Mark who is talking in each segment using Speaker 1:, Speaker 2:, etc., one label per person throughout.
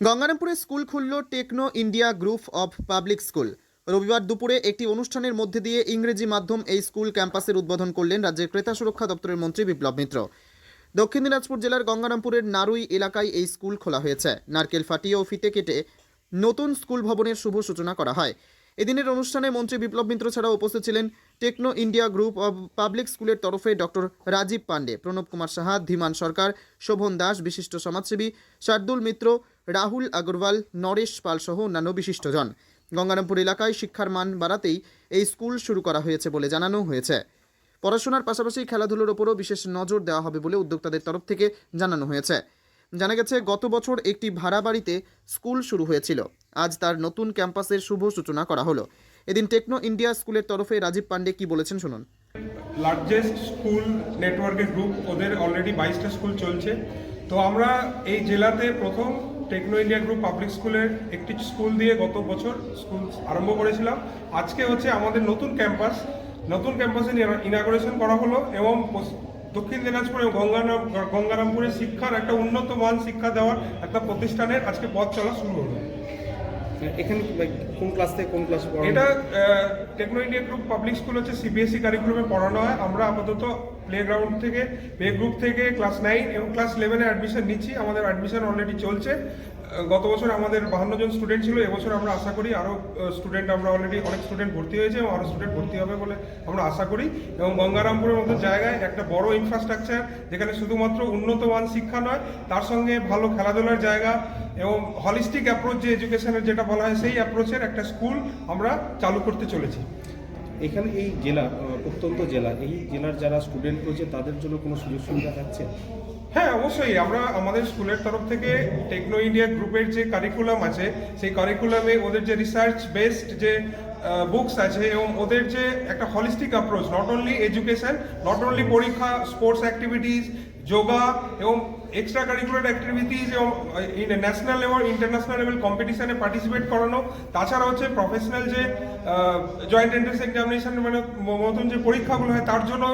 Speaker 1: গঙ্গারামপুরে school খুলল Techno India group of public school. রবিবার দুপুরে একটি অনুষ্ঠানের মধ্যে দিয়ে ইংরেজি মাধ্যম এই স্কুল ক্যাম্পাসের উদ্বোধন করলেন রাজ্যের ক্রেতা সুরক্ষা দপ্তরের মন্ত্রী বিপ্লব মিত্র। দক্ষিণ দিনাজপুর জেলার গঙ্গারামপুরের নারুই এলাকায় এই স্কুল খোলা হয়েছে। নারকেল ফাটিয়ে ও ফিতে কেটে নতুন স্কুল ভবনের শুভ সূচনা করা হয়। এদিনের অনুষ্ঠানে মন্ত্রী বিপ্লব মিত্র ছাড়াও উপস্থিত ছিলেন Techno India group of public স্কুলের তরফে ডক্টর রাজীব পান্ডে প্রণব কুমার সাহা, ধীমান সরকার, শোভন দাস, বিশিষ্ট সমাজসেবী, শার্দুল মিত্র রাহুল আগরওয়াল, নরেশ পাল সহ অন্যান্য বিশিষ্টজন। গঙ্গারামপুর এলাকায় শিক্ষার মান বাড়াতেই এই স্কুল শুরু করা হয়েছে বলে জানানো হয়েছে। পড়াশোনার পাশাপাশি খেলাধুলোর ওপরও বিশেষ নজর দেওয়া হবে বলে উদ্যোক্তাদের তরফ থেকে জানানো হয়েছে। জানা গেছে, গত বছর একটি ভাড়া বাড়িতে স্কুল শুরু হয়েছিল। আজ তার নতুন ক্যাম্পাসের শুভ সূচনা করা হলো। এদিন টেকনো ইন্ডিয়া স্কুলের তরফে রাজীব পান্ডে কি বলেছেন শুনুন।
Speaker 2: লার্জেস্ট স্কুল নেটওয়ার্কের গ্রুপ ওদের অলরেডি বাইশটা স্কুল চলছে। তো আমরা এই জেলাতে প্রথম টেকনো ইন্ডিয়া গ্রুপ পাবলিক স্কুলের একটি স্কুল দিয়ে গত বছর স্কুল আরম্ভ করেছিলাম। আজকে হচ্ছে আমাদের নতুন ক্যাম্পাস। নতুন ক্যাম্পাসে ইনাগোরেশন করা হলো এবং দক্ষিণ দিনাজপুর এবং গঙ্গারাম গঙ্গারামপুরে শিক্ষার একটা উন্নত মান শিক্ষা দেওয়ার একটা প্রতিষ্ঠানের আজকে পথ চলা শুরু হলো।
Speaker 3: এখানে কোন ক্লাস থেকে কোন ক্লাস পড়ানো?
Speaker 2: এটা Techno India group public school হচ্ছে সিবিএসই কারিকুলামে E পড়ানো হয়। আমরা আপাতত প্লে গ্রাউন্ড থেকে প্লে গ্রুপ থেকে ক্লাস নাইন এবং ক্লাস ইলেভেনে অ্যাডমিশন নিচ্ছি। আমাদের অ্যাডমিশন অলরেডি চলছে। গত বছর আমাদের বাহান্ন জন স্টুডেন্ট ছিল, এবছর আমরা আশা করি আরও স্টুডেন্ট আমরা অলরেডি অনেক স্টুডেন্ট ভর্তি হয়েছে এবং আরও স্টুডেন্ট ভর্তি হবে বলে আমরা আশা করি। এবং গঙ্গারামপুরের মতো জায়গায় একটা বড় ইনফ্রাস্ট্রাকচার যেখানে শুধুমাত্র উন্নত মান শিক্ষা নয়, তার সঙ্গে ভালো খেলাধুলার জায়গা এবং হলিস্টিক অ্যাপ্রোচ যে এডুকেশনের যেটা বলা হয়, সেই অ্যাপ্রোচের একটা স্কুল আমরা চালু করতে চলেছি।
Speaker 3: এখানে এই জেলা অত্যন্ত প্রত্যন্ত জেলা এই জেলার যারা স্টুডেন্ট রয়েছে তাদের জন্য কোনো সুযোগ সুবিধা থাকছে?
Speaker 2: হ্যাঁ অবশ্যই। আমরা আমাদের স্কুলের তরফ থেকে টেকনো ইন্ডিয়া গ্রুপের যে কারিকুলাম আছে সেই কারিকুলামে ওদের যে রিসার্চ বেসড যে বুকস আছে এবং ওদের যে একটা holistic approach not only education not only পরীক্ষা স্পোর্টস অ্যাক্টিভিটিস যোগা এবং এক্সট্রা কারিকুলার অ্যাক্টিভিটিস এবং ন্যাশনাল লেভেল ইন্টারন্যাশনাল লেভেল কম্পিটিশনে পার্টিসিপেট করানো। তাছাড়া হচ্ছে প্রফেশনাল যে জয়েন্ট এন্ট্রান্স এক্সামিনেশন মানে মতন যে পরীক্ষাগুলো হয় তার জন্য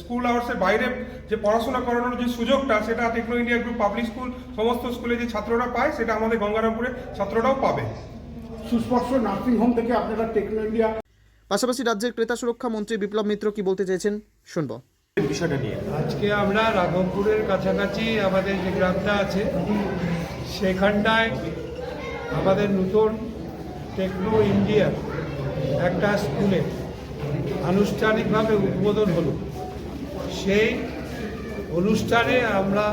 Speaker 2: স্কুল আওয়ার্সের বাইরে যে পড়াশোনা করানোর যে সুযোগটা সেটা Techno India group public school সমস্ত স্কুলে যে ছাত্ররা পায় সেটা আমাদের গঙ্গারামপুরে ছাত্ররাও পাবে।
Speaker 4: সুস্পর্শ নার্সিং হোম থেকে আপনারা টেকনো ইন্ডিয়া
Speaker 1: পাশাপাশি রাজ্যের ক্রেতা সুরক্ষা মন্ত্রী বিপ্লব মিত্র কি বলতে চেয়েছেন শুনব।
Speaker 3: বিষয়টা নিয়ে।
Speaker 5: আজকে আমরা রাঘবপুরের কাছাকাছি আমাদের যে গ্রামটা আছে, সেখানটায় আমাদের নতুন টেকনো ইন্ডিয়ার একটা স্কুলে আনুষ্ঠানিকভাবে উদ্বোধন হলো। সেই অনুষ্ঠানে আমরা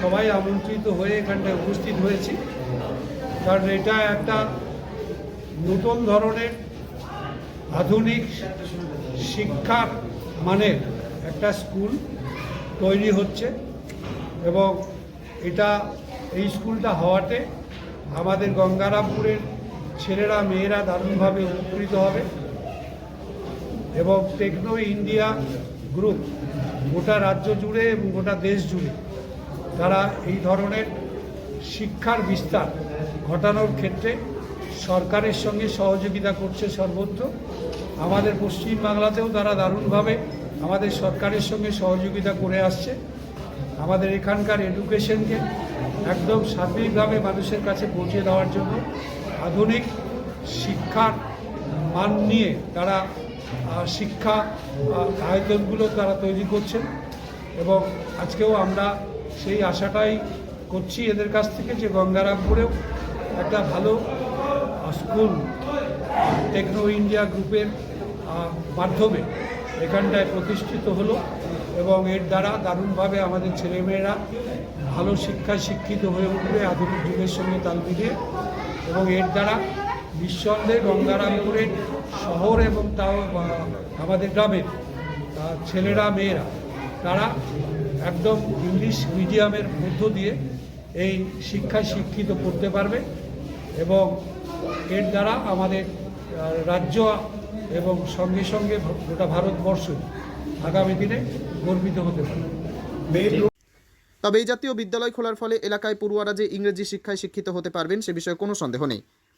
Speaker 5: সবাই আমন্ত্রিত হয়ে এখানটায় উপস্থিত হয়েছি। কারণ এটা একটা নতুন ধরনের আধুনিক শিক্ষার মানের একটা স্কুল তৈরি হচ্ছে এবং এটা এই স্কুলটা হওয়াতে আমাদের গঙ্গারামপুরের ছেলেরা, মেয়েরা দারুণভাবে উপকৃত হবে এবং টেকনো ইন্ডিয়া গ্রুপ গোটা রাজ্য জুড়ে এবং গোটা দেশ জুড়ে তারা এই ধরনের শিক্ষার বিস্তার ঘটানোর ক্ষেত্রে সরকারের সঙ্গে সহযোগিতা করছে সর্বত্র। আমাদের পশ্চিমবাংলাতেও তারা দারুণভাবে আমাদের সরকারের সঙ্গে সহযোগিতা করে আসছে। আমাদের এখানকার এডুকেশনকে একদম সার্বিকভাবে মানুষের কাছে পৌঁছে দেওয়ার জন্য আধুনিক শিক্ষার মান নিয়ে তারা শিক্ষা আয়তনগুলো তারা তৈরি করছেন এবং আজকেও আমরা সেই আশাটাই করছি এদের কাছ থেকে যে গঙ্গারামপুরেও একটা ভালো স্কুল, টেকনো ইন্ডিয়া গ্রুপের মাধ্যমে এখানটায় প্রতিষ্ঠিত হলো এবং এর দ্বারা দারুণভাবে আমাদের ছেলেমেয়েরা ভালো শিক্ষায় শিক্ষিত হয়ে উঠবে আধুনিক যুগের সঙ্গে তাল মিলিয়ে এবং এর দ্বারা নিঃসন্দেহে গঙ্গারামপুরের শহর এবং তাও আমাদের গ্রামের ছেলেরা, মেয়েরা, তারা একদম ইংলিশ মিডিয়ামের মধ্য দিয়ে এই শিক্ষায় শিক্ষিত করতে পারবে এবং এর দ্বারা আমাদের রাজ্য এবং সঙ্গে সঙ্গে গোটা ভারতবর্ষ আগামী দিনে গর্বিত হতে পারে।
Speaker 1: তবে এই জাতীয় বিদ্যালয় খোলার ফলে এলাকায় পড়ুয়ারা যে ইংরেজি শিক্ষায় শিক্ষিত হতে পারবেন সে বিষয়ে কোনো সন্দেহ নেই।